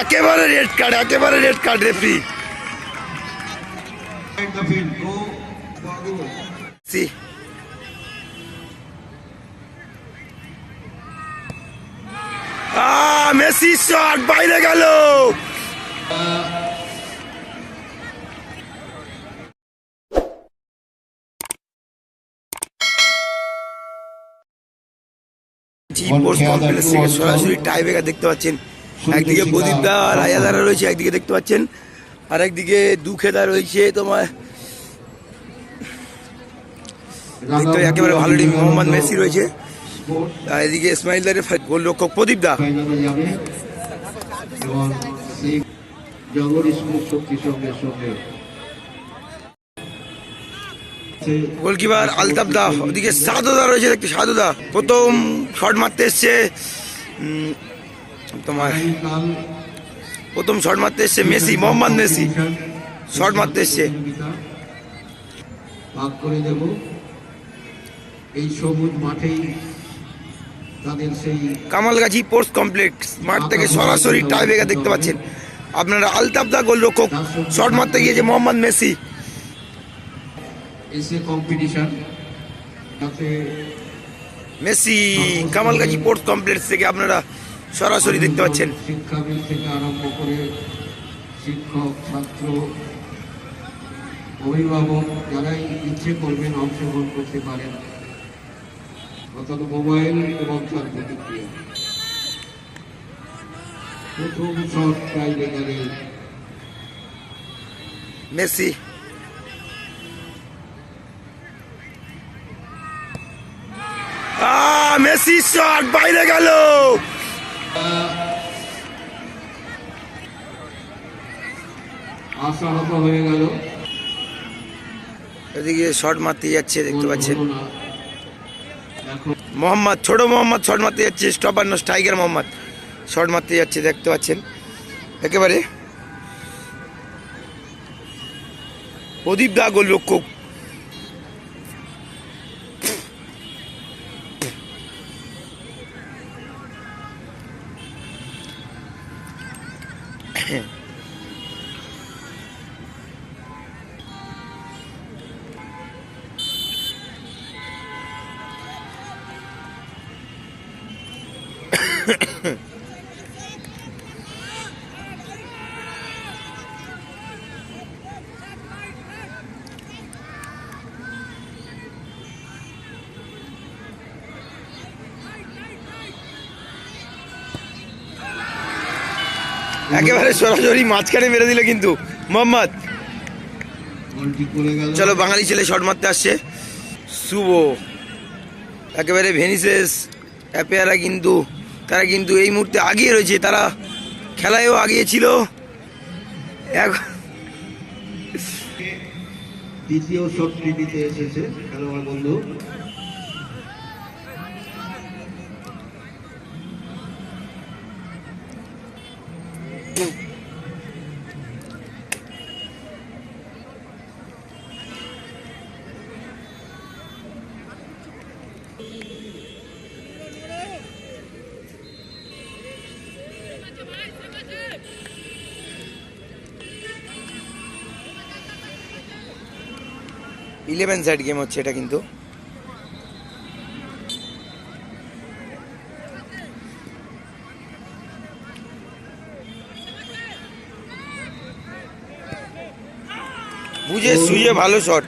একেবারে red card একেবারে red card referee the field go forward সি মেসি শট বাইরে গেল। সরাসরি টাইবেকার দেখতে পাচ্ছেন। একদিকে প্রদীপ দা রাজাদারা রয়েছে একদিকে দেখতে পাচ্ছেন। আর একদিকে দুঃখেদা রয়েছে তোমার দেখতে একেবারে ভালো টিম মোহাম্মদ মেসি রয়েছে। আর এদিকে ইসমাইলদারের গোলরক্ষক প্রদীপ দা। শক্তির সঙ্গে সঙ্গে গোলকিপার আলতাফ দা ওদিকে সাদুদা রয়েছে দেখতে সাদুদা। প্রথম শট মারতে এসছে তোমার প্রথম শট মারতে এসছে মেসি মোহাম্মদ মেসি। শট মারতে এসছে। ভাগ করে দেব। এই সবুজ মাঠেই তাদের সেই কামালগাছি স্পোর্টস কমপ্লেক্স মাঠ থেকে সরাসরি টাই দেখতে পাচ্ছেন। আপনারা আলতাফ দা গোলরক্ষক শট মারতে গিয়েছে মোহাম্মদ মেসি এসে কম্পিটিশন তাতে মেসি কামালগাছি স্পোর্টস কমপ্লেক্স থেকে আপনারা সরাসরি দেখতে পাচ্ছেন। শিক্ষাবিদ থেকে আরম্ভ করে শিক্ষক ছাত্র অভিভাবক যারাই ইচ্ছে করবেন অংশগ্রহণ করতে পারেন। অর্থাৎ মোবাইল এবং তার প্রতিক্রিয়া প্রথম শট প্রায় মেসি মেসি শট বাইরে গেল। আশাহত হয়ে গেল। এদিকে শট মারতে যাচ্ছে দেখতে পাচ্ছেন। মোহাম্মদ ছোট মোহাম্মদ শট মারতে যাচ্ছে stopper no striker Mohammad. Shot মারতে যাচ্ছে দেখতে পাচ্ছেন। একেবারে। প্রদীপ দা গোল একেবারে সরাসরি মাঝখানে মেরে দিল কিন্তু। মোহাম্মদ। চলো বাঙালি ছেলে শট মারতে আসছে। শুভ। একেবারে ভেনিসেস অ্যাপেয়ারা কিন্তু তারা কিন্তু এই মুহূর্তে আগিয়ে রয়েছে। তারা খেলায়ও আগিয়ে ছিল। দ্বিতীয় শটটি এসেছে খেলোয়াড় বন্ধু। ইলেভেন সাইড গেম হচ্ছে এটা কিন্তু। বুঝে শুয়ে ভালো শট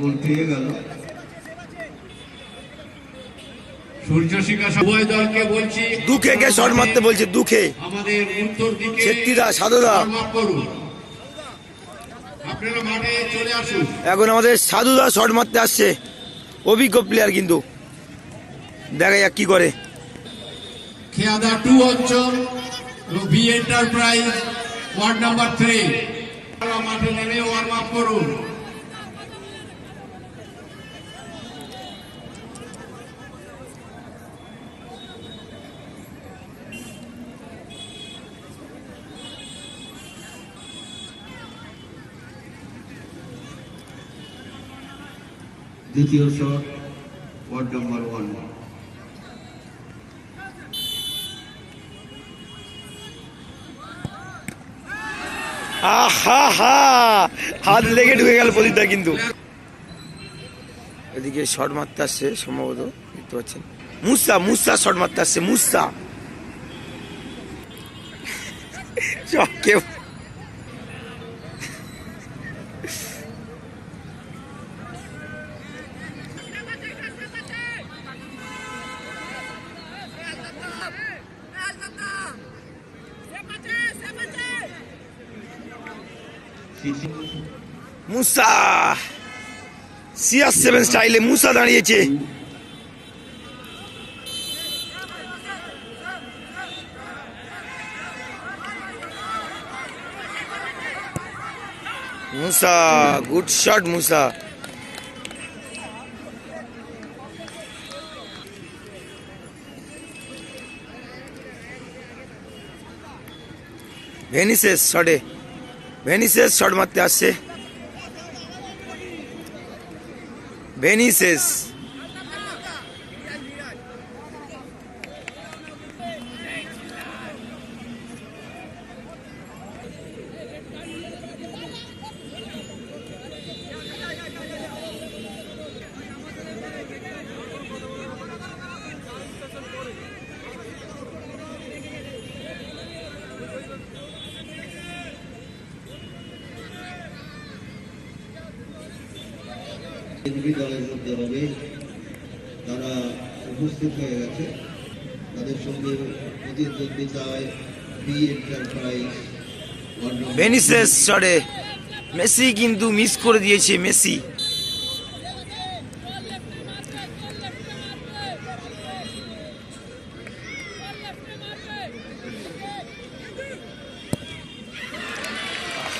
গোল পেয়ে গেল। সূর্যশিখা সবাই দলকে বলছি দুঃখে কে শট মারতে বলছে দুঃখে। আমাদের উত্তর দিকে ছেত্রীদা সাধুদা। করুন আপনারা মাঠে চলে আসুন এখন আমাদের সাধুদা শট মারতে আসছে। অভিজ্ঞ প্লেয়ার কিন্তু। দেখা যাক কি করে। খেয়াদা টু অঞ্চল B enterprise ward number three. মাঠে নেমে ওয়ার্ম আপ করুন। দ্বিতীয় শট ওয়ার্ড নাম্বার ওয়ান আহা হাত লেগে ঢুকে গেল প্রদীপটা কিন্তু। এদিকে শট মারতে আসছে সম্ভবত দেখতে পাচ্ছেন। মুসা মুসা শট মারতে আসছে মুসা। কেউ মুসা! সিআর সেভেন স্টাইলে মুসা দাঁড়িয়েছে। মুসা গুড শট মুসা। ভেনিসেস শটে ভেনিসেস শট মারতে আসছে ভেনিসেস দুটি দলের মধ্যে হবে তারা উপস্থিত হয়ে গেছে। তাদের সঙ্গে প্রতিদ্বন্দ্বিতায় বি এন্টারপ্রাইজ ভেনিসেস শটে মেসি কিন্তু মিস করে দিয়েছে মেসি।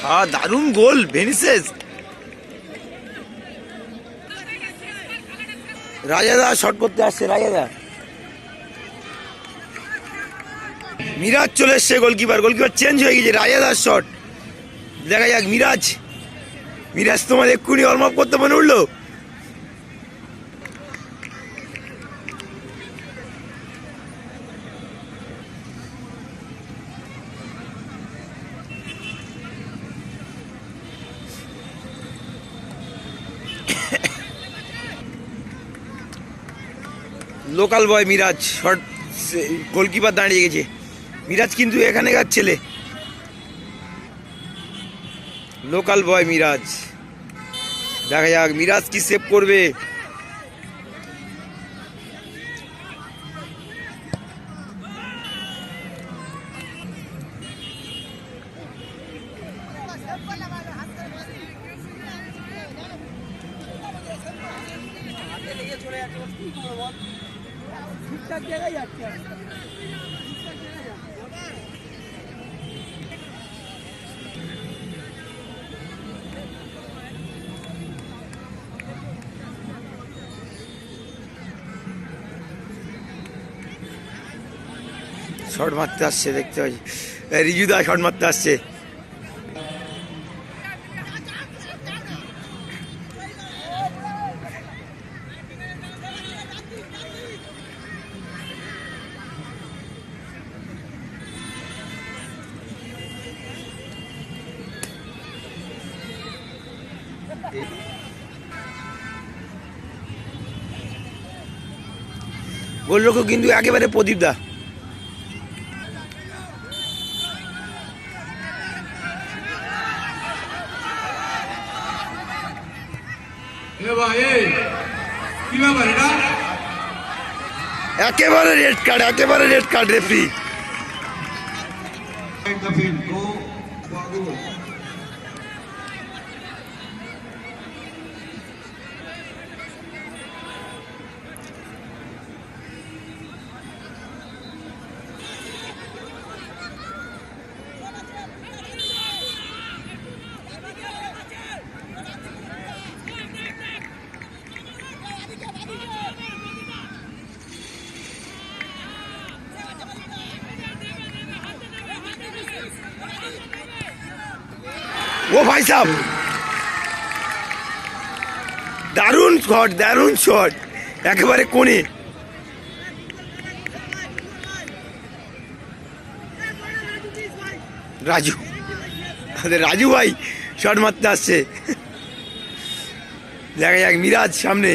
হ্যাঁ দারুণ গোল ভেনিসেস রাজাদা শট করতে আসছে রাজাদা মিরাজ চলে এসছে গোলকিপার গোলকিপার চেঞ্জ হয়ে গেছে, রাজাদার শট দেখা যাক, মিরাজ। মিরাজ তোমার এক্ষুনি অলমাপ করতে মনে উঠল? Local boy Miraj, short goalkeeper দাঁড়িয়ে গেছে। মিরাজ কিন্তু এখানে এখানেকার ছেলে? Local boy Miraj. দেখা যাক, মিরাজ কি সেভ করবে? শট মারতে আসছে দেখতে পাচ্ছি। রিজুদা শট মারতে আসছে। গোলরক্ষক কিন্তু একেবারে প্রদীপ দা। একেবারে রেড কার্ড একেবারে রেড কার্ড রেফরি। ও ভাই সাহেব। দারুণ শট দারুণ শট। একেবারে কোণে। রাজু। আমাদের রাজু ভাই, শট মারতে আসছে। দেখা যাক, মিরাজ সামনে।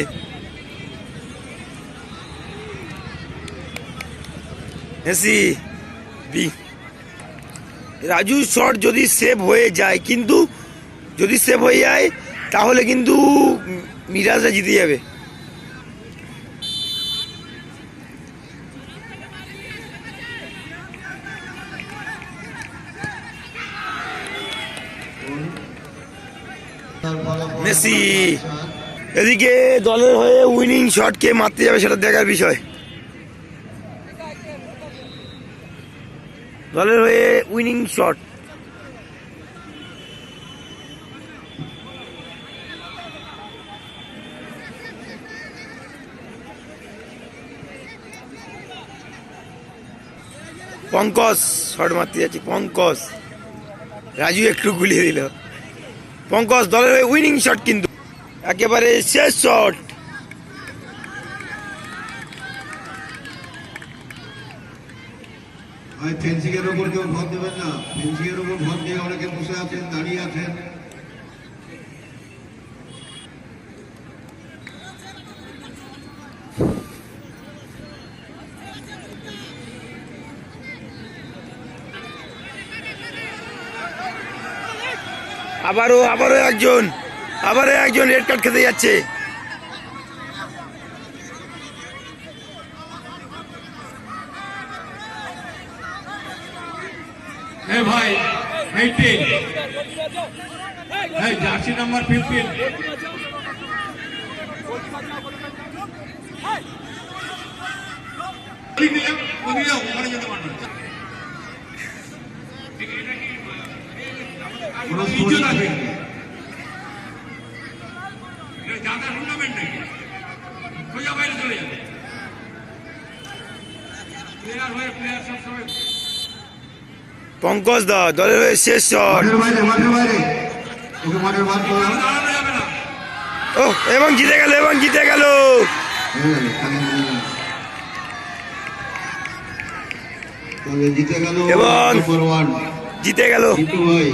Messi, B. রাজু শট যদি সেভ হয়ে যায়, কিন্তু যদি সেভ হয়ে যায়, তাহলে কিন্তু মিরাজরা জিতে যাবে মেসি। এদিকে দলের হয়ে উইনিং শট কে মারতে যাবে সেটা দেখার বিষয় দলের হয়ে উইনিং শট পঙ্কজ শট মারতে যাচ্ছে, পঙ্কজ। রাজু একটু গুলিয়ে দিল। পঙ্কজ দলের উইনিং শট কিন্তু। একেবারে শেষ শট ফেন্সিং এর উপর কেউ ভর দেবেন না। ফেন্সিং এর উপর ভর দিয়ে অনেকে বসে আছেন, দাঁড়িয়ে আছেন। আবারও আবারও একজন আবারও একজন রেড কার্ড খেতে যাচ্ছে। ভাই এইটিন এই জার্সি নাম্বার ফিফটিন না। কোনো ইজ্জত স্পোর্টিং আছে। নেই। এটা জাতীয় টুর্নামেন্ট নাকি সোজা বাইরে চলে যাবে। প্লেয়ার হয়ে প্লেয়ার সবসময় পঙ্কজ দা দলের হয়ে শেষ শট। ও এবং জিতে গেল এবং জিতে গেল। জিতে গেল এবং- জিতে গেল। জিতু ভাই।